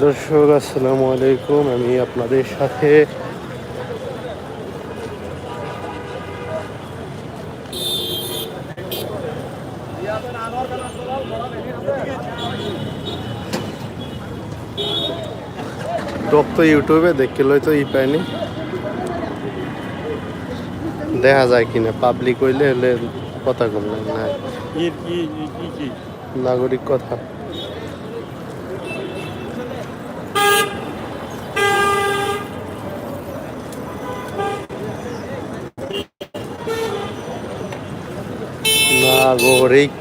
দর্শক আসসালামু আলাইকুম। আমি আপনাদের সাথে ডক তো ইউটিউবে দেখতে লই তো ই পাইনি। দেখা যায় কিনা পাবলিক হইলে হলে কথা কম না। নাগরিক কথা। নাগরিক।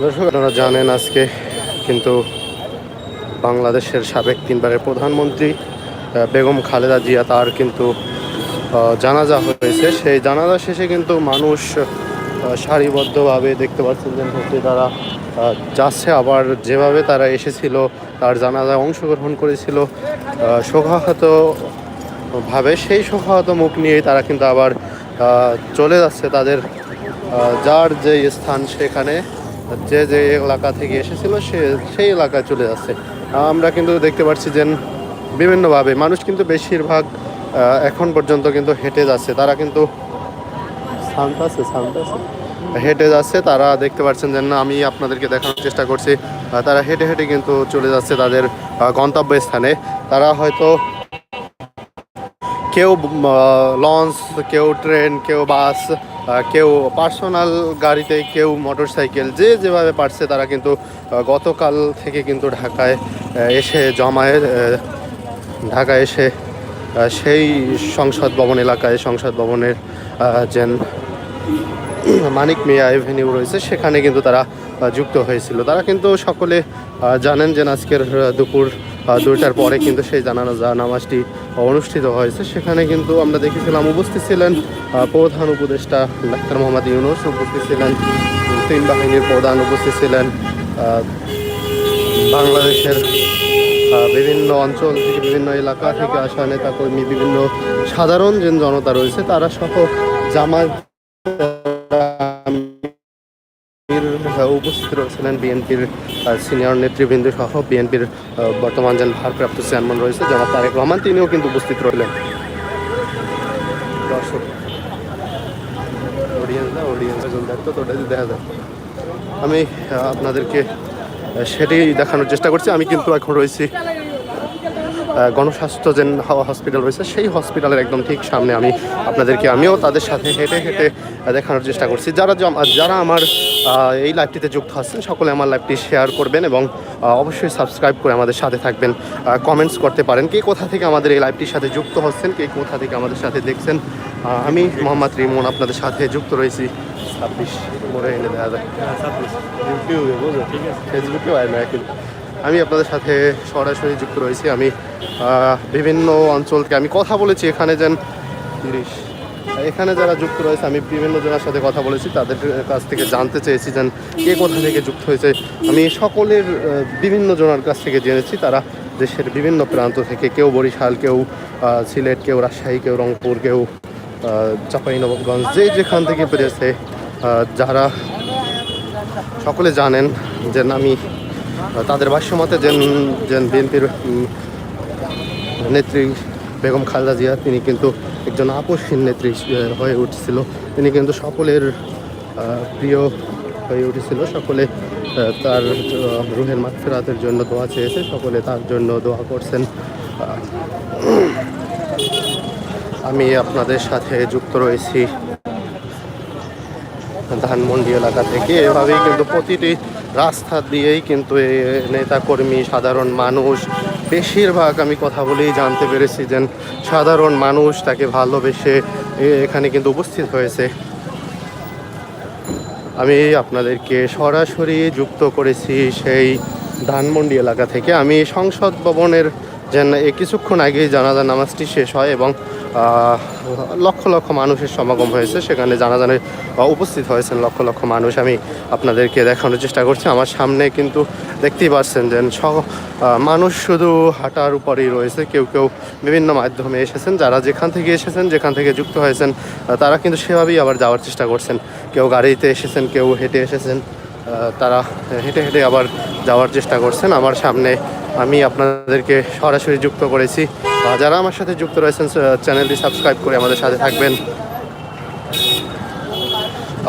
দর্শক আপনারা জানেন আজকে কিন্তু বাংলাদেশের সাবেক তিনবারের প্রধানমন্ত্রী বেগম খালেদা জিয়া তার কিন্তু জানাজা হয়েছে। সেই জানাজা শেষে কিন্তু মানুষ সারিবদ্ধভাবে দেখতে পাচ্ছেন যে হচ্ছে তারা যাচ্ছে। আবার যেভাবে তারা এসেছিল, তার জানাজায় অংশগ্রহণ করেছিল শোকাহত ভাবে। সেই শোকাহত মুখ নিয়েই তারা কিন্তু আবার চলে যাচ্ছে তাদের যার যে স্থান সেখানে, যে যে এলাকা থেকে এসেছিল সে, সেই এলাকায় চলে যাচ্ছে। আমরা কিন্তু দেখতে পাচ্ছি যে বিভিন্নভাবে। মানুষ কিন্তু বেশিরভাগ এখন পর্যন্ত কিন্তু হেঁটে যাচ্ছে। তারা কিন্তু হেঁটে যাচ্ছে, তারা দেখতে পাচ্ছেন যে, না, আমি আপনাদেরকে দেখানোর চেষ্টা করছি। তারা হেঁটে হেঁটে কিন্তু চলে যাচ্ছে তাদের গন্তব্যস্থানে। তারা হয়তো কেউ লঞ্চ, কেউ ট্রেন, কেউ বাস কেউ পার্সোনাল গাড়িতে, কেউ মোটর সাইকেল যে যেভাবে পারছে তারা কিন্তু গতকাল থেকে কিন্তু ঢাকায় এসে জমায়েত ঢাকায় এসে সেই সংসদ ভবন এলাকায়, সংসদ ভবনের যেন মানিক মিয়া এভিনিউ রয়েছে, সেখানে কিন্তু তারা যুক্ত হয়েছিল। তারা কিন্তু সকলে জানেন যে আজকের দুপুর দুইটার পরে কিন্তু সেই জানাজা নামাজটি অনুষ্ঠিত হয়েছে। সেখানে কিন্তু আমরা দেখেছিলাম উপস্থিত ছিলেন প্রধান উপদেষ্টা ডাক্তার মোহাম্মদ ইউনুস, উপস্থিত ছিলেন তিন বাহিনীর প্রধান, উপস্থিত ছিলেন বাংলাদেশের বিভিন্ন অঞ্চল থেকে বিভিন্ন এলাকা থেকে আসা নেতাকর্মী, বিভিন্ন সাধারণ যে জনতা রয়েছে, তারা সহ জামাত উপস্থিত রয়েছিলেন বিএনপির সিনিয়র নেতৃবৃন্দ সহ বিএনপির বর্তমান যে ভারপ্রাপ্ত চেয়ারম্যান রয়েছে জনাব তারেক রহমান, তিনিও কিন্তু উপস্থিত রইলেন। দর্শক দেখা যায় আমি আপনাদেরকে সেটাই দেখানোর চেষ্টা করছি। আমি কিন্তু এখন রয়েছি গণস্বাস্থ্য যে হসপিটাল রয়েছে, সেই হসপিটালের একদম ঠিক সামনে আমি আপনাদেরকে, আমিও তাদের সাথে হেঁটে হেঁটে দেখানোর চেষ্টা করছি। যারা যারা আমার এই লাইভটিতে যুক্ত আছেন। সকলে আমার লাইভটি শেয়ার করবেন এবং অবশ্যই সাবস্ক্রাইব করে আমাদের সাথে থাকবেন। কমেন্টস করতে পারেন কে কোথা থেকে আমাদের এই লাইভটির সাথে যুক্ত হচ্ছেন কে কোথা থেকে আমাদের সাথে দেখছেন। আমি মোহাম্মদ রিমন আপনাদের সাথে যুক্ত রয়েছি। ছাব্বিশ মোড়ে এনে দেখা যায় ইউটিউবে বুঝলো? ঠিক আছে। ফেসবুকেও হয় না এখন আমি আপনাদের সাথে সরাসরি যুক্ত রয়েছি। আমি বিভিন্ন অঞ্চলকে আমি কথা বলেছি। এখানে যেন তিরিশ এখানে যারা যুক্ত রয়েছে, আমি বিভিন্ন জনের সাথে কথা বলেছি, তাদের কাছ থেকে জানতে চেয়েছি যেন কে কোথা থেকে যুক্ত হয়েছে। আমি সকলের বিভিন্ন জনের কাছ থেকে জেনেছি, তারা দেশের বিভিন্ন প্রান্ত থেকে, কেউ বরিশাল, কেউ সিলেট, কেউ রাজশাহী, কেউ রংপুর, কেউ চাঁপাইনবাবগঞ্জ, যে যেখান থেকে পেরেছে যারা সকলে জানেন যে আমি তাদের ভাষ্যমতে যেন যেন বিএনপির নেত্রী বেগম খালদা জিয়া, তিনি কিন্তু একজন আপসহীন নেত্রী হয়ে উঠছিল। তিনি কিন্তু সকলের প্রিয় হয়ে উঠেছিল। সকলে তার রুহের মাগফিরাতের জন্য দোয়া চেয়েছে। সকলে তার জন্য দোয়া করছেন। আমি আপনাদের সাথে যুক্ত রয়েছি ধানমন্ডি এলাকা থেকে। এভাবেই কিন্তু প্রতিটি রাস্তা দিয়েই কিন্তু নেতাকর্মী, সাধারণ মানুষ বেশিরভাগ আমি কথা বলেই জানতে পেরেছি যে সাধারণ মানুষ তাকে ভালোবেসে এখানে কিন্তু উপস্থিত হয়েছে। আমি আপনাদেরকে সরাসরি যুক্ত করেছি সেই ধানমন্ডি এলাকা থেকে। আমি সংসদ ভবনের যেন এই কিছুক্ষণ আগেই জানাজা নামাজটি শেষ হয় এবং লক্ষ লক্ষ মানুষের সমাগম হয়েছে। সেখানে জানাজানে উপস্থিত হয়েছেন লক্ষ লক্ষ মানুষ। আমি আপনাদেরকে দেখানোর চেষ্টা করছি। আমার সামনে কিন্তু দেখতেই পাচ্ছেন যে মানুষ শুধু হাঁটার উপরেই রয়েছে। কেউ কেউ বিভিন্ন মাধ্যমে এসেছেন। যারা যেখান থেকে এসেছেন, যেখান থেকে যুক্ত হয়েছেন তারা কিন্তু সেভাবেই আবার যাওয়ার চেষ্টা করছেন। কেউ গাড়িতে এসেছেন, কেউ হেঁটে এসেছেন। তারা হেঁটে হেঁটে আবার যাওয়ার চেষ্টা করছেন। আমার সামনে আমি আপনাদেরকে সরাসরি যুক্ত করেছি। যারা আমার সাথে যুক্ত রয়েছেন চ্যানেলটি সাবস্ক্রাইব করে আমাদের সাথে থাকবেন।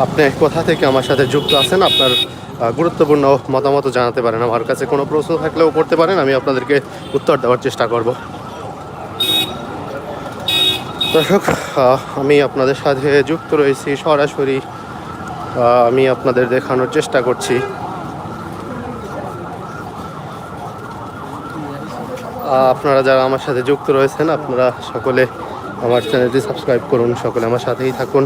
আপনি কোথা থেকে আমার সাথে যুক্ত আছেন, আপনার গুরুত্বপূর্ণ মতামত জানাতে পারেন। আমার কাছে কোনো প্রশ্ন থাকলেও করতে পারেন, আমি আপনাদেরকে উত্তর দেওয়ার চেষ্টা করব। দর্শক আমি আপনাদের সাথে যুক্ত রয়েছি সরাসরি আমি আপনাদের দেখানোর চেষ্টা করছি। আপনারা যারা আমার সাথে যুক্ত রয়েছেন, আপনারা সকলে আমার চ্যানেলটি সাবস্ক্রাইব করুন, সকলে আমার সাথেই থাকুন।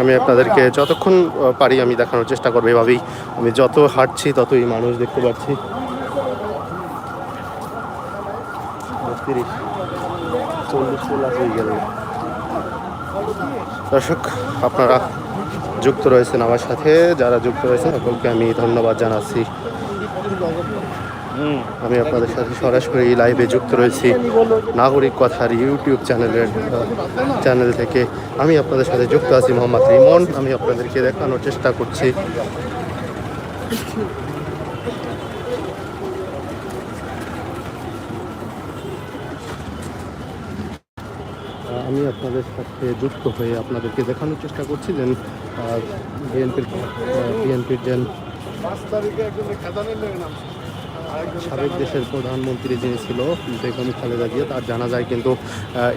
আমি আপনাদেরকে যতক্ষণ পারি আমি দেখানোর চেষ্টা করব, এভাবেই। আমি যত হাঁটছি, ততই মানুষ দেখতে পাচ্ছি। দর্শক, আপনারা যুক্ত রয়েছেন আমার সাথে যারা যুক্ত রয়েছেন সকলকে আমি ধন্যবাদ জানাচ্ছি। আমি আপনাদের সাথে সরাসরি লাইভে যুক্ত রয়েছি নাগরিক কথার ইউটিউব চ্যানেলের চ্যানেল থেকে। আমি আপনাদের সাথে যুক্ত আছি মোহাম্মদ রিমন। আমি আপনাদেরকে দেখানোর চেষ্টা করছি। আপনাদের সাথে যুক্ত হয়ে আপনাদেরকে দেখানোর চেষ্টা করছি যে বিএনপির বিএনপির যে সাবেক দেশের প্রধানমন্ত্রী যিনি ছিল, বেগম খালেদা জিয়া, তার জানা যায় কিন্তু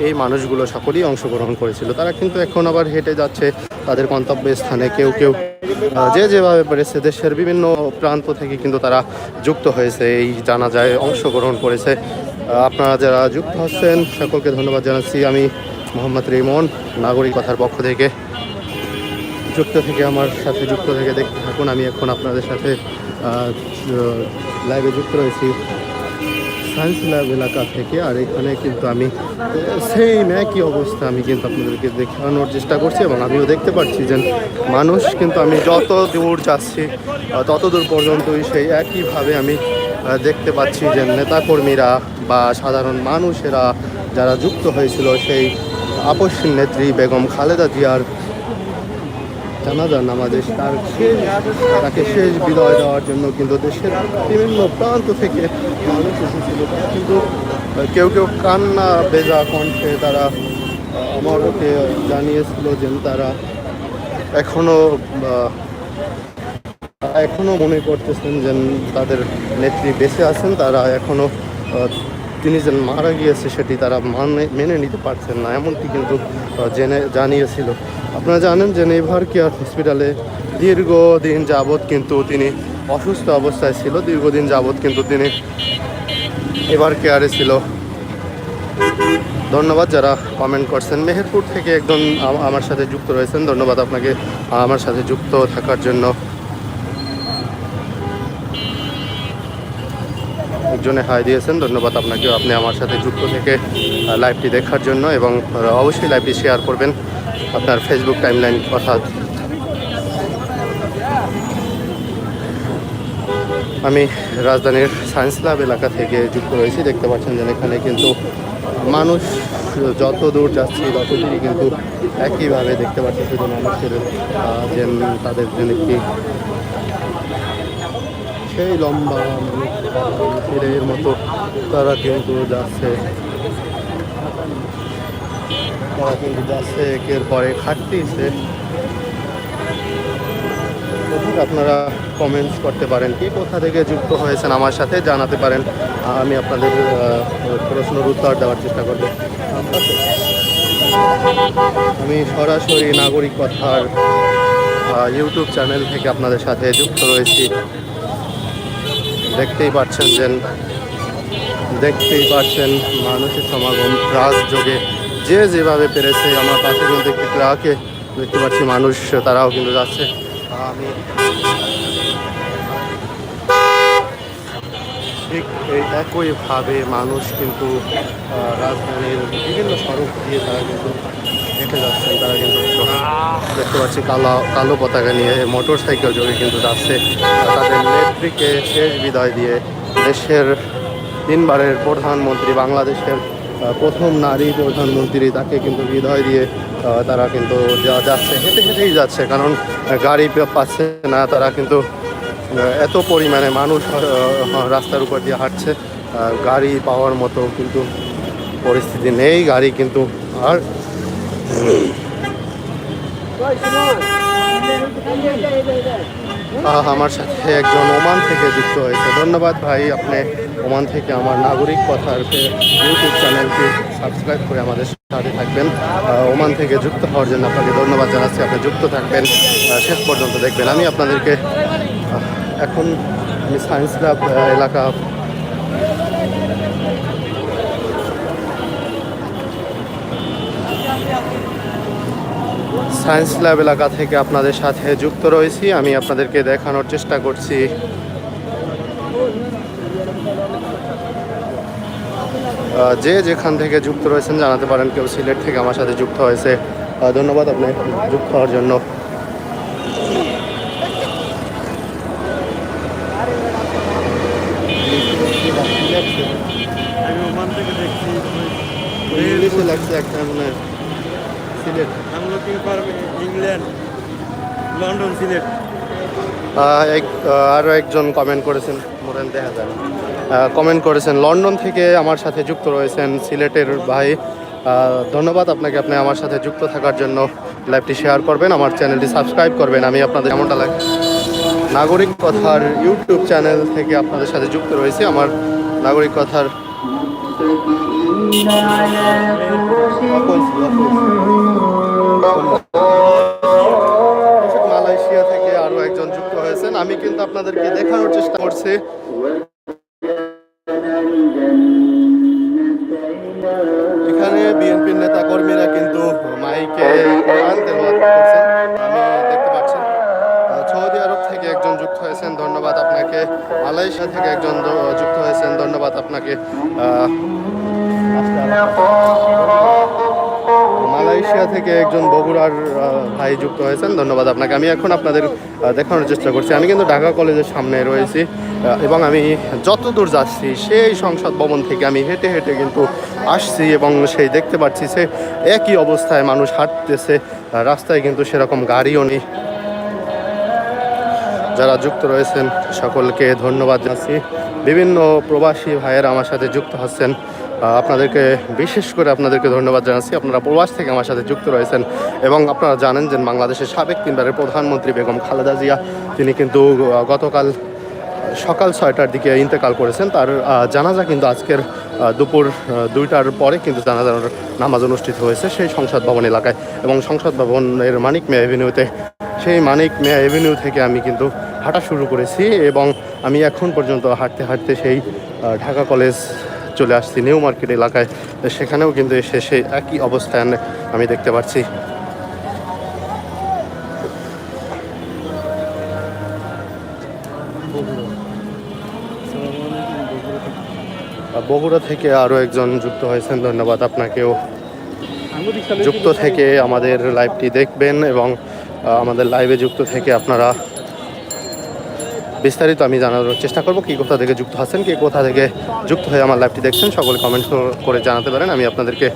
এই মানুষগুলো সকলেই অংশগ্রহণ করেছিল। তারা কিন্তু এখন আবার হেঁটে যাচ্ছে, তাদের গন্তব্যস্থানে কেউ কেউ যে যেভাবে পেরেছে, দেশের বিভিন্ন প্রান্ত থেকে কিন্তু তারা যুক্ত হয়েছে, এই জানাজায় অংশগ্রহণ করেছে। আপনারা যারা যুক্ত হচ্ছেন, সকলকে ধন্যবাদ জানাচ্ছি। আমি মোহাম্মদ রিমন, নাগরিক কথার পক্ষ থেকে। যুক্ত থেকে আমার সাথে যুক্ত থেকে দেখতে থাকুন। আমি এখন আপনাদের সাথে লাইভে যুক্ত রয়েছি। সায়েন্স ল্যাব এলাকা থেকে, আর এখানে কিন্তু আমি সেম একই অবস্থা আমি কিন্তু আপনাদেরকে দেখানোর চেষ্টা করছি এবং আমিও দেখতে পাচ্ছি যে মানুষ কিন্তু আমি যত দূর যাচ্ছি তত দূর পর্যন্তই সেই একইভাবে আমি দেখতে পাচ্ছি যে নেতাকর্মীরা বা সাধারণ মানুষেরা যারা যুক্ত হয়েছিল সেই আপসীন নেত্রী বেগম খালেদা জিয়ার জানাজার নামাজে তার শেষ তাকে শেষ বিদায় দেওয়ার জন্য কিন্তু দেশের বিভিন্ন প্রান্ত থেকে মানুষ এসেছিল। কিন্তু কেউ কেউ কান্না বেজা কণ্ঠে তারা আমাকে জানিয়েছিল যে তারা এখনও আহ, এখনও মনে করতেছেন যে তাদের নেত্রী বেঁচে আছেন তারা এখনও আহ, তিনি যে মারা গিয়েছে সেটি তারা মানে মেনে নিতে পারছেন না, এমনটি কিন্তু জেনে, জানিয়েছিল। আপনারা জানেন যে নেভার কেয়ার হসপিটালে দীর্ঘদিন যাবৎ কিন্তু তিনি অসুস্থ অবস্থায় ছিল, দীর্ঘদিন যাবৎ কিন্তু তিনি এভার কেয়ারে ছিল। ধন্যবাদ যারা কমেন্ট করছেন। মেহেরপুর থেকে একজন আমার সাথে যুক্ত রয়েছেন। ধন্যবাদ আপনাকে, আমার সাথে যুক্ত থাকার জন্য। একজনে হাই দিয়েছেন। ধন্যবাদ আপনাকেও। আপনি আমার সাথে যুক্ত থেকে লাইভটি দেখার জন্য এবং অবশ্যই লাইভটি শেয়ার করবেন আপনার ফেসবুক টাইমলাইন অর্থাৎ আমি রাজধানীর সায়েন্স ল্যাব এলাকা থেকে যুক্ত রয়েছি দেখতে পাচ্ছেন যে এখানে কিন্তু মানুষ যত দূর যাচ্ছি তত দূরই কিন্তু একইভাবে দেখতে পাচ্ছি শুধু মানুষের যে তাদের যে একটি সেই লম্বা তীরের মতো তারা কিন্তু যাচ্ছে। তারা কিন্তু যাচ্ছে একের পরে বন্ধুরা, আপনারা কমেন্টস করতে পারেন কি কোথা থেকে যুক্ত হয়েছেন আমার সাথে জানাতে পারেন। আমি আপনাদের প্রশ্নের উত্তর দেওয়ার চেষ্টা করব। আমি সরাসরি নাগরিক কথার ইউটিউব চ্যানেল থেকে আপনাদের সাথে যুক্ত রয়েছি। দেখতেই পাচ্ছেন যে, দেখতেই পাচ্ছেন মানুষের সমাগম যোগে যে যেভাবে পেরেছে। আমার পাশে কিন্তু একটি ট্রাকে দেখতে পাচ্ছি মানুষ, তারাও কিন্তু যাচ্ছে। আমি ঠিক এই একইভাবে মানুষ কিন্তু রাজধানীর বিভিন্ন সড়ক দিয়ে তারা কিন্তু হেঁটে যাচ্ছেন তারা কিন্তু দেখতে পাচ্ছি কালো কালো পতাকা নিয়ে মোটর সাইকেল যোগে কিন্তু যাচ্ছে। তাদের নেত্রীকে শেষ বিদায় দিয়ে দেশের তিনবারের প্রধানমন্ত্রী, বাংলাদেশের প্রথম নারী প্রধানমন্ত্রী তাকে কিন্তু বিদায় দিয়ে তারা কিন্তু যা- যাচ্ছে, হেঁটে হেঁটেই যাচ্ছে। কারণ গাড়ি পাচ্ছে না, তারা কিন্তু এত পরিমাণে মানুষ রাস্তার উপর দিয়ে হাঁটছে। গাড়ি পাওয়ার মতো কিন্তু পরিস্থিতি নেই, গাড়ি কিন্তু আর আমার সাথে একজন ওমান থেকে যুক্ত হয়েছে। ধন্যবাদ ভাই, আপনি ওমান থেকে আমার নাগরিক কথার ইউটিউব চ্যানেলটি সাবস্ক্রাইব করে আমাদের সাথে থাকবেন। ওমান থেকে যুক্ত হওয়ার জন্য আপনাকে ধন্যবাদ জানাচ্ছি। আপনি যুক্ত থাকবেন। শেষ পর্যন্ত দেখবেন। আমি আপনাদেরকে এখন আমি সায়েন্স ল্যাব এলাকা সায়েন্স ল্যাব এলাকা থেকে আপনাদের সাথে যুক্ত রয়েছি। আমি আপনাদেরকে দেখানোর চেষ্টা করছি। যে যেখান থেকে যুক্ত রয়েছেন জানাতে পারেন কেউ সিলেট থেকে আমার সাথে যুক্ত হয়েছে। ধন্যবাদ আপনি যুক্ত হওয়ার জন্য। আমি ওমান থেকে দেখছি। লাগছে একটা মানে Sylhet. Looking for England London Sylhet এক আরও একজন কমেন্ট করেছেন মোরেন দেখা যায় কমেন্ট করেছেন লন্ডন থেকে আমার সাথে যুক্ত রয়েছেন সিলেটের ভাই। ধন্যবাদ আপনাকে আপনি আমার সাথে যুক্ত থাকার জন্য। লাইভটি শেয়ার করবেন আমার চ্যানেলটি সাবস্ক্রাইব করবেন। আমি আপনাদের কেমনটা লাগে নাগরিক কথার ইউটিউব চ্যানেল থেকে আপনাদের সাথে যুক্ত রয়েছে। আমার নাগরিক কথার মালয়েশিয়া থেকে আরও একজন যুক্ত হয়েছেন। আমি কিন্তু আপনাদেরকে দেখানোর চেষ্টা করছি। ভাই যুক্ত হয়েছেন, ধন্যবাদ আপনাকে। আমি এখন আপনাদের দেখানোর চেষ্টা করছি। আমি কিন্তু ঢাকা কলেজের সামনে রয়েছি এবং আমি যত দূর যাচ্ছি, সেই সংসদ ভবন থেকে আমি হেঁটে হেঁটে কিন্তু আসছি এবং সেই দেখতে পাচ্ছি সে একই অবস্থায় মানুষ হাঁটতেছে রাস্তায় কিন্তু সেরকম গাড়িও নেই। যারা যুক্ত রয়েছেন, সকলকে ধন্যবাদ জানাচ্ছি। বিভিন্ন প্রবাসী ভাইয়েরা আমার সাথে যুক্ত হচ্ছেন। আপনাদেরকে বিশেষ করে আপনাদেরকে ধন্যবাদ জানাচ্ছি। আপনারা প্রবাস থেকে আমার সাথে যুক্ত রয়েছেন এবং আপনারা জানেন যে বাংলাদেশের সাবেক তিনবারের প্রধানমন্ত্রী বেগম খালেদা জিয়া, তিনি কিন্তু গতকাল সকাল ছয়টার দিকে ইন্তেকাল করেছেন। তার জানাজা কিন্তু আজকের দুপুর দুইটার পরে কিন্তু জানাজার নামাজ অনুষ্ঠিত হয়েছে সেই সংসদ ভবন এলাকায়। এবং সংসদ ভবনের মানিক মেয়া এভিনিউতে, সেই মানিক মেয়া এভিনিউ থেকে আমি কিন্তু হাঁটা শুরু করেছি এবং আমি এখন পর্যন্ত হাঁটতে হাঁটতে সেই ঢাকা কলেজ চলে আসছি নিউ মার্কেট এলাকায়। সেখানেও কিন্তু এসে সেই একই অবস্থান আমি দেখতে পাচ্ছি। বগুড়া থেকে আরও একজন যুক্ত হয়েছেন। ধন্যবাদ আপনাকেও। যুক্ত থেকে আমাদের লাইভটি দেখবেন এবং আমাদের লাইভে যুক্ত থেকে আপনারা বিস্তারিত আমি জানানোর চেষ্টা করব কি কোথা থেকে যুক্ত আছেন, কে কোথা থেকে যুক্ত হয়ে আমার লাইভটি দেখছেন, সকলে কমেন্ট করে জানাতে পারেন, আমি আপনাদেরকে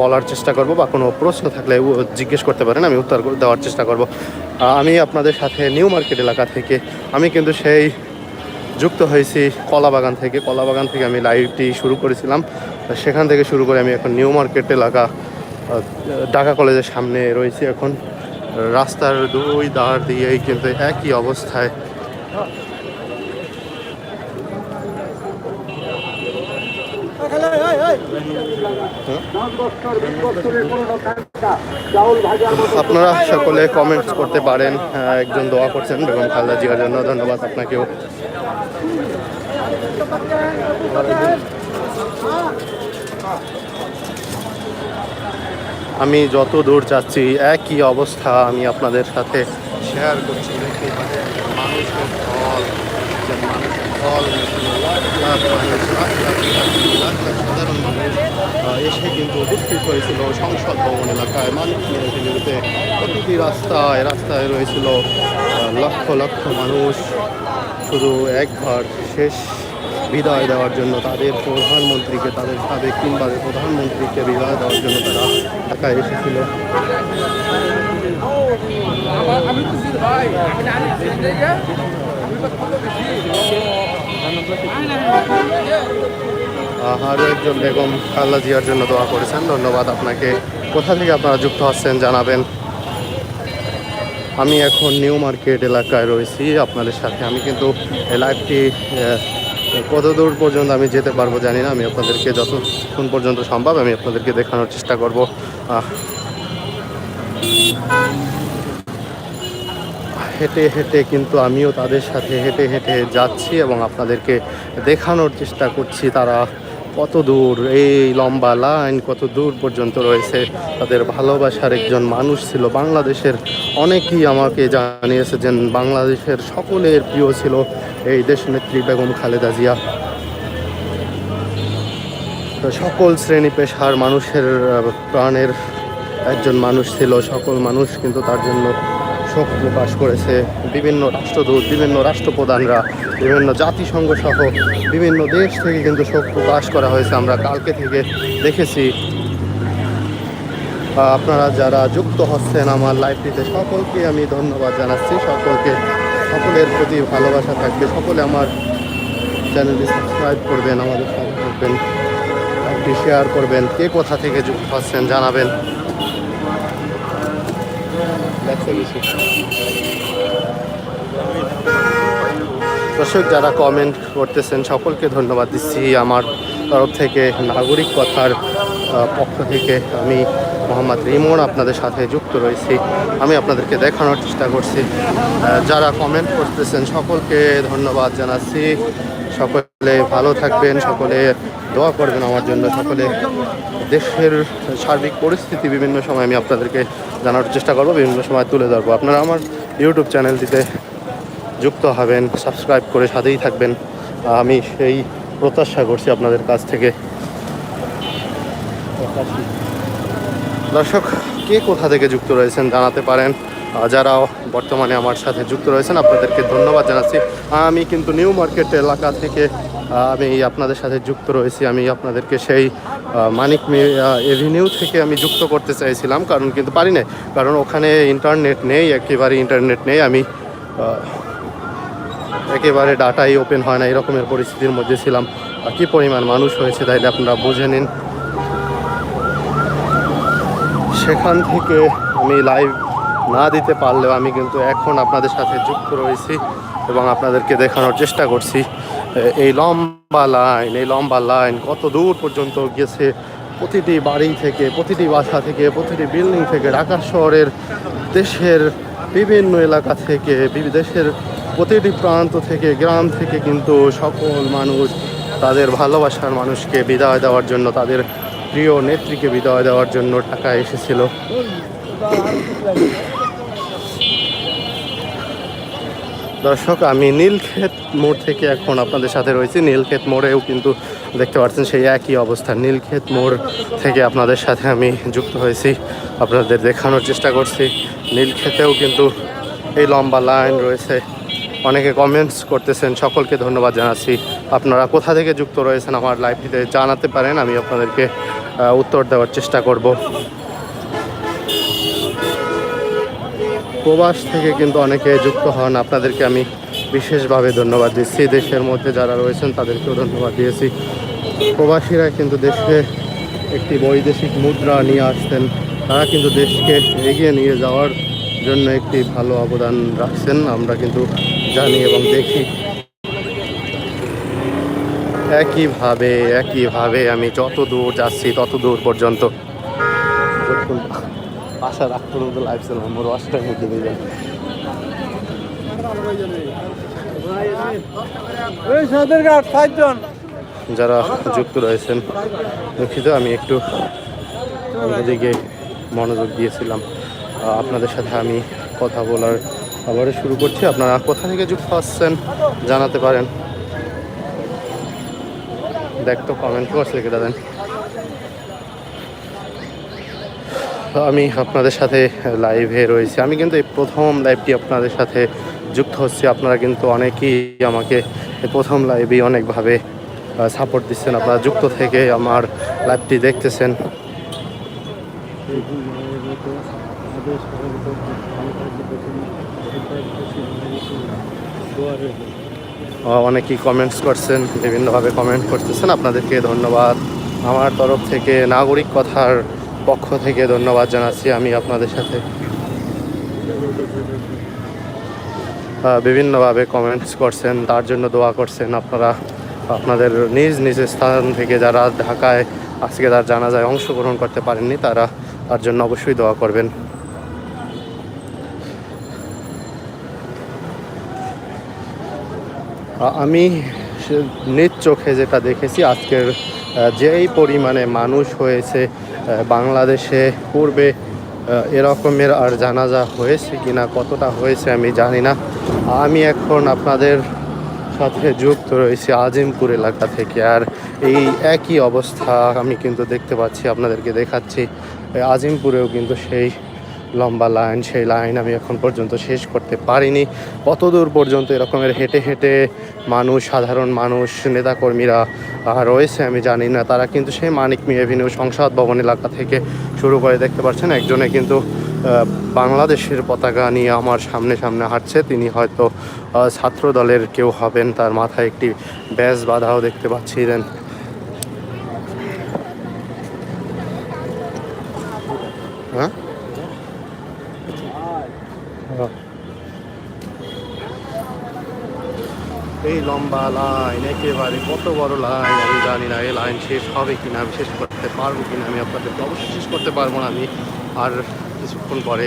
বলার চেষ্টা করব বা কোনো প্রশ্ন থাকলে জিজ্ঞেস করতে পারেন, আমি উত্তর দেওয়ার চেষ্টা করব। আমি আপনাদের সাথে নিউ মার্কেট এলাকা থেকে, আমি কিন্তু সেই যুক্ত হয়েছি কলাবাগান থেকে কলাবাগান থেকে আমি লাইভটি শুরু করেছিলাম। সেখান থেকে শুরু করে আমি এখন নিউ মার্কেট এলাকা ঢাকা কলেজের সামনে রয়েছি এখন। রাস্তার দুই দাঁড় দিয়েই কিন্তু একই অবস্থায় আপনারা সকলে কমেন্টস করতে পারেন। আহ, একজন দোয়া করছেন বেগম খালেদা জিয়ার জন্য। ধন্যবাদ আপনাকেও। আমি যত দূর যাচ্ছি একই অবস্থা আমি আপনাদের সাথে শেয়ার করছি। মানুষের ফল মানুষ সাধারণ মানুষ এসে কিন্তু উপস্থিত হয়েছিল। সংসদ ভবন এলাকায় মানিক মিয়াতে প্রতিটি রাস্তায় রাস্তায় রয়েছিল লক্ষ লক্ষ মানুষ। শুধু একবার, শেষ বিদায় দেওয়ার জন্য তাদের প্রধানমন্ত্রীকে, তাদের সাবেক কিংবা প্রধানমন্ত্রীকে বিদায় দেওয়ার জন্য তারা ঢাকায় এসেছিল। আরও একজন বেগম খাল্লা জিয়ার জন্য দোয়া করেছেন। ধন্যবাদ আপনাকে। কোথা থেকে আপনারা যুক্ত হচ্ছেন জানাবেন। আমি এখন নিউ মার্কেট এলাকায় রয়েছি। আপনাদের সাথে আমি কিন্তু লাইভটি কত দূর পর্যন্ত আমি যেতে পারব জানি না। আমি আপনাদেরকে যতক্ষণ পর্যন্ত সম্ভব আমি আপনাদেরকে দেখানোর চেষ্টা করব। হেঁটে হেঁটে কিন্তু আমিও তাদের সাথে হেঁটে হেঁটে যাচ্ছি এবং আপনাদেরকে দেখানোর চেষ্টা করছি। তারা কত দূর, এই লম্বা লাইন কত দূর পর্যন্ত রয়েছে, তাদের ভালোবাসার একজন মানুষ ছিল বাংলাদেশের। অনেকেই আমাকে জানিয়েছে যে বাংলাদেশের সকলের প্রিয় ছিল এই দেশনেত্রী বেগম খালেদা জিয়া। তো সকল শ্রেণি পেশার মানুষের প্রাণের একজন মানুষ ছিল, সকল মানুষ কিন্তু তার জন্য শোক প্রকাশ করেছে। বিভিন্ন রাষ্ট্রদূত, বিভিন্ন রাষ্ট্রপ্রধানরা, বিভিন্ন জাতিসংঘ সহ বিভিন্ন দেশ থেকে কিন্তু শোক প্রকাশ করা হয়েছে। আমরা কালকে থেকে দেখেছি। আপনারা যারা যুক্ত হচ্ছেন আমার লাইভটিতে, সকলকে আমি ধন্যবাদ জানাচ্ছি। সকলকে, সকলের প্রতি ভালোবাসা থাকবে। সকলে আমার চ্যানেলটি সাবস্ক্রাইব করবেন, আমাদের সাথে থাকবেন শেয়ার করবেন। কে কোথা থেকে যুক্ত হচ্ছেন জানাবেন। দর্শক, যারা কমেন্ট করতেছেন, সকলকে ধন্যবাদ দিচ্ছি। আমার তরফ থেকে নাগরিক কথার পক্ষ থেকে আমি মোহাম্মদ রিমন আপনাদের সাথে যুক্ত রয়েছি। আমি আপনাদেরকে দেখানোর চেষ্টা করছি। যারা কমেন্ট করতেছেন, সকলকে ধন্যবাদ জানাচ্ছি। সকলে ভালো থাকবেন, সকলে দোয়া করবেন আমার জন্য, সকলে দেশের সার্বিক পরিস্থিতি বিভিন্ন সময় আমি আপনাদেরকে জানার চেষ্টা করব, বিভিন্ন সময় তুলে ধরবো। আপনারা আমার ইউটিউব চ্যানেলটিতে যুক্ত হবেন, সাবস্ক্রাইব করে সাথেই থাকবেন। আমি সেই প্রত্যাশা করছি আপনাদের কাছ থেকে। দর্শক, কে কোথা থেকে যুক্ত রয়েছেন জানাতে পারেন। যারা বর্তমানে আমার সাথে যুক্ত রয়েছেন, আপনাদেরকে ধন্যবাদ জানাচ্ছি। আমি কিন্তু নিউ মার্কেট এলাকা থেকে আমি আপনাদের সাথে যুক্ত রয়েছি। আমি আপনাদেরকে সেই মানিক এভিনিউ থেকে আমি যুক্ত করতে চাইছিলাম, কারণ কিন্তু পারি না কারণ ওখানে ইন্টারনেট নেই, একেবারে ইন্টারনেট নেই। আমি একেবারে ডাটাই ওপেন হয় না, এরকমের পরিস্থিতির মধ্যে ছিলাম। কি পরিমাণ মানুষ হয়েছে তাইলে আপনারা বুঝে নিন। সেখান থেকে আমি লাইভ না দিতে পারলেও আমি কিন্তু এখন আপনাদের সাথে যুক্ত রয়েছি এবং আপনাদেরকে দেখানোর চেষ্টা করছি। এই লম্বা লাইন, এই লম্বা লাইন কত দূর পর্যন্ত গেছে প্রতিটি বাড়ি থেকে, প্রতিটি বাসা থেকে, প্রতিটি বিল্ডিং থেকে, ঢাকা শহরের দেশের বিভিন্ন এলাকা থেকে দেশের প্রতিটি প্রান্ত থেকে, গ্রাম থেকে কিন্তু সকল মানুষ তাদের ভালোবাসার মানুষকে বিদায় দেওয়ার জন্য, তাদের প্রিয় নেত্রীকে বিদায় দেওয়ার জন্য টাকা এসেছিল। দর্শক, আমি নীলক্ষেত মোড় থেকে এখন আপনাদের সাথে রয়েছি। নীলক্ষেত মোড়েও কিন্তু দেখতে পাচ্ছেন সেই একই অবস্থা। নীলক্ষেত মোড় থেকে আপনাদের সাথে আমি যুক্ত হয়েছি। আপনাদের দেখানোর চেষ্টা করছি। নীলক্ষেতেও কিন্তু এই লম্বা লাইন রয়েছে। অনেকে কমেন্টস করতেছেন, সকলকে ধন্যবাদ জানাচ্ছি। আপনারা কোথা থেকে যুক্ত রয়েছেন আমার লাইভটিতে জানাতে পারেন, আমি আপনাদেরকে উত্তর দেওয়ার চেষ্টা করব। প্রবাস থেকে কিন্তু অনেকে যুক্ত হন। আপনাদেরকে আমি বিশেষভাবে ধন্যবাদ দিচ্ছি। দেশের মধ্যে যারা রয়েছেন, তাদেরকেও ধন্যবাদ দিয়েছি। প্রবাসীরা কিন্তু দেশে একটি বৈদেশিক মুদ্রা নিয়ে আসতেন তারা কিন্তু দেশকে এগিয়ে নিয়ে যাওয়ার জন্য একটি ভালো অবদান রাখছেন। আমরা কিন্তু জানি এবং দেখি। একইভাবে একইভাবে আমি যত দূর যাচ্ছি তত দূর পর্যন্ত। আশা রাখ পর্যন্ত লাইভ ছিলাম মোর অষ্টার মধ্যে দিয়ে সাতজন। যারা যুক্ত রয়েছেন দুঃখিত আমি একটু অন্যদিকে মনোযোগ দিয়েছিলাম। আপনাদের সাথে আমি কথা বলার আবারও শুরু করছি। আপনারা কোথা থেকে যুক্ত আসছেন জানাতে পারেন। দেখ তো কমেন্ট করছে কেটা দেন। আমি আপনাদের সাথে লাইভে রয়েছি। আমি কিন্তু এই প্রথম লাইভটি আপনাদের সাথে যুক্ত হচ্ছি। আপনারা কিন্তু অনেকেই আমাকে প্রথম লাইভেই অনেকভাবে সাপোর্ট দিচ্ছেন। আপনারা যুক্ত থেকে আমার লাইভটি দেখতেছেন। অনেকেই কমেন্টস করছেন, বিভিন্নভাবে কমেন্ট করতেছেন। আপনাদেরকে ধন্যবাদ। আমার তরফ থেকে নাগরিক কথার পক্ষ থেকে ধন্যবাদ জানাচ্ছি আমি আপনাদের সাথে। বিভিন্নভাবে কমেন্টস করছেন, তার জন্য দোয়া করছেন আপনারা। আপনাদের নিজ নিজ স্থান থেকে যারা ঢাকায় আজকে তার জানাজায় অংশগ্রহণ করতে পারেননি, তারা তার জন্য অবশ্যই দোয়া করবেন। আমি নিজ চোখে যেটা দেখেছি, আজকের যেই পরিমাণে মানুষ হয়েছে বাংলাদেশে পূর্বে এরকমের আর জানাজা হয়েছে কি না কতটা হয়েছে আমি জানি না। আমি এখন আপনাদের সাথে যুক্ত রয়েছি আজিমপুর এলাকা থেকে, আর এই একই অবস্থা আমি কিন্তু দেখতে পাচ্ছি, আপনাদেরকে দেখাচ্ছি। আজিমপুরেও কিন্তু সেই লম্বা লাইন, সেই লাইন আমি এখন পর্যন্ত শেষ করতে পারিনি। কত দূর পর্যন্ত এরকমের হেঁটে হেঁটে মানুষ, সাধারণ মানুষ, নেতাকর্মীরা রয়েছে আমি জানি না। তারা কিন্তু সেই মানিক মি এভিনিউ সংসদ ভবন এলাকা থেকে শুরু করে দেখতে পাচ্ছেন, একজনে কিন্তু বাংলাদেশের পতাকা নিয়ে আমার সামনে সামনে হাঁটছে। তিনি হয়তো ছাত্র দলের কেউ হবেন, তার মাথায় একটি ব্যাস বাধাও দেখতে পাচ্ছি দেন লম্বা লাইন, একেবারে কত বড় লাইন, আমি জানি না এই লাইন শেষ হবে কিনা, আমি শেষ করতে পারব কিনা, আমি আপনাদেরকে অবশ্যই শেষ করতে পারব না, আমি আর কিছুক্ষণ পরে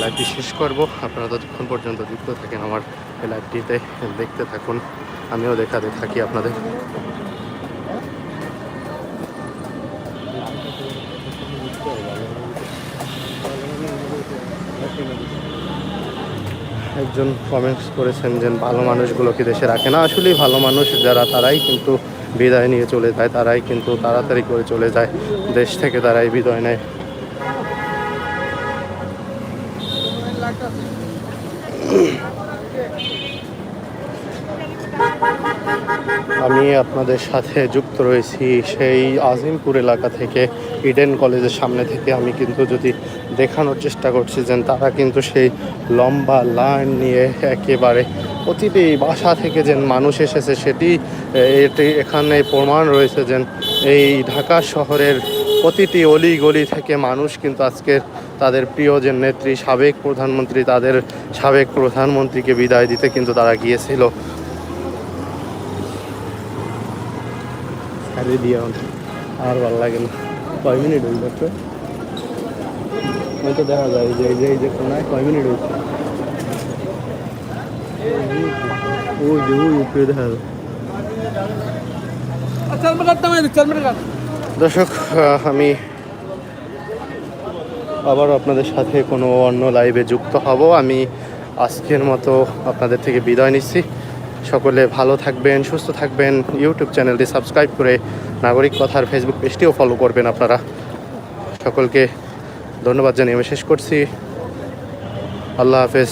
লাইভটি শেষ করব। আপনারা ততক্ষণ পর্যন্ত যুক্ত থাকেন আমার লাইভটিতে, দেখতে থাকুন, আমিও দেখাতে থাকি আপনাদের একজন কমেন্টস করেছেন যে ভালো মানুষগুলোকে দেশে রাখে? না, আসলেই ভালো মানুষ যারা, তারাই কিন্তু বিদায় নিয়ে চলে যায়, তারাই কিন্তু তাড়াতাড়ি করে চলে যায়, দেশ থেকে তারাই বিদায় নেয়। আমি আপনাদের সাথে যুক্ত রয়েছি সেই আজিমপুর এলাকা থেকে, ইডেন কলেজের সামনে থেকে। আমি কিন্তু যদি দেখানোর চেষ্টা করছি যে তারা কিন্তু সেই লম্বা লাইন নিয়ে একেবারে প্রতিটি বাসা থেকে যে মানুষ এসেছে, সেটি, এটি এখানে প্রমাণ রয়েছে যে এই ঢাকা শহরের প্রতিটি অলি গলি থেকে মানুষ কিন্তু আজকে তাদের প্রিয় যে নেত্রী, সাবেক প্রধানমন্ত্রী, তাদের সাবেক প্রধানমন্ত্রীকে বিদায় দিতে কিন্তু তারা গিয়েছিল। আরে আর ভালো লাগে না। কয় মিনিট হয়েছে একটু? তো দেখা যায় যে এই যে এই যে কোনায় কয় মিনিট হয়েছে ও যে উপরে দেখা যায়। দর্শক আমি আবার আপনাদের সাথে কোনো অন্য লাইভে যুক্ত হব। আমি আজকের মতো আপনাদের থেকে বিদায় নিচ্ছি। সকলে ভালো থাকবেন, সুস্থ থাকবেন। ইউটিউব চ্যানেলটি সাবস্ক্রাইব করে নাগরিক কথার ফেসবুক পেজটিও ফলো করবেন আপনারা। সকলকে ধন্যবাদ জানিয়ে আমি শেষ করছি। আল্লাহ হাফেজ।